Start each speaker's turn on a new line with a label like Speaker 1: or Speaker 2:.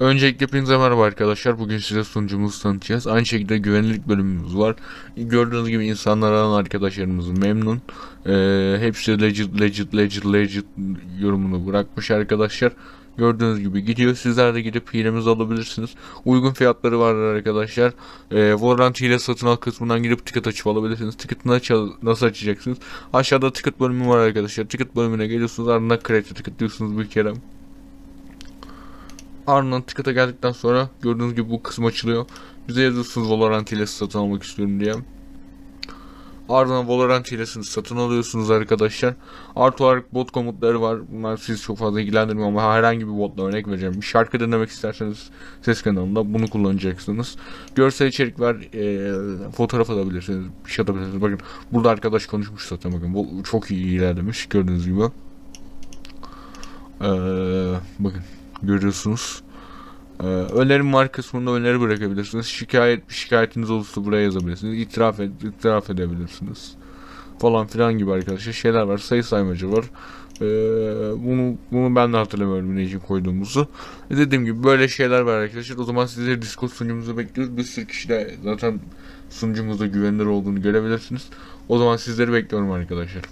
Speaker 1: Öncelikle hepinize merhaba arkadaşlar. Bugün size sunucumuzu tanıtacağız. Aynı şekilde güvenlik bölümümüz var. Gördüğünüz gibi insanlar alan arkadaşlarımız memnun. Ee, hepsi legit legit legit legit yorumunu bırakmış arkadaşlar. Gördüğünüz gibi gidiyor. Sizler de gidip hilemizi alabilirsiniz. Uygun fiyatları var arkadaşlar. Ee, Valorant hile satın al kısmından girip ticket açıp alabilirsiniz. Ticket'ı nasıl, açacaksınız? Aşağıda ticket bölümü var arkadaşlar. Ticket bölümüne geliyorsunuz. Ardından create ticket diyorsunuz bir kere. Ardından ticket'a geldikten sonra gördüğünüz gibi bu kısım açılıyor. Bize yazıyorsunuz Valorant hilesi satın almak istiyorum diye. Ardından Valorant hilesini satın alıyorsunuz arkadaşlar. Artı olarak bot komutları var. Bunlar sizi çok fazla ilgilendirmiyor ama herhangi bir botla örnek vereceğim. Bir şarkı dinlemek isterseniz ses kanalında bunu kullanacaksınız. Görsel içerik var. eee, fotoğraf alabilirsiniz. Bir şey atabilirsiniz. Bakın burada arkadaş konuşmuş zaten bakın. Çok iyi ilerlemiş gördüğünüz gibi. Eee, bakın görüyorsunuz. Ee, önerim var kısmında öneri bırakabilirsiniz. Şikayet şikayetiniz olursa buraya yazabilirsiniz. İtiraf, ed itiraf edebilirsiniz. Falan filan gibi arkadaşlar şeyler var. Sayı saymacı var. Ee, bunu bunu ben de hatırlamıyorum ne için koyduğumuzu. E, Dediğim gibi böyle şeyler var arkadaşlar. O zaman sizleri Discord sunucumuza bekliyoruz. Bir sürü kişi de zaten sunucumuzda güvenilir olduğunu görebilirsiniz. O zaman sizleri bekliyorum arkadaşlar.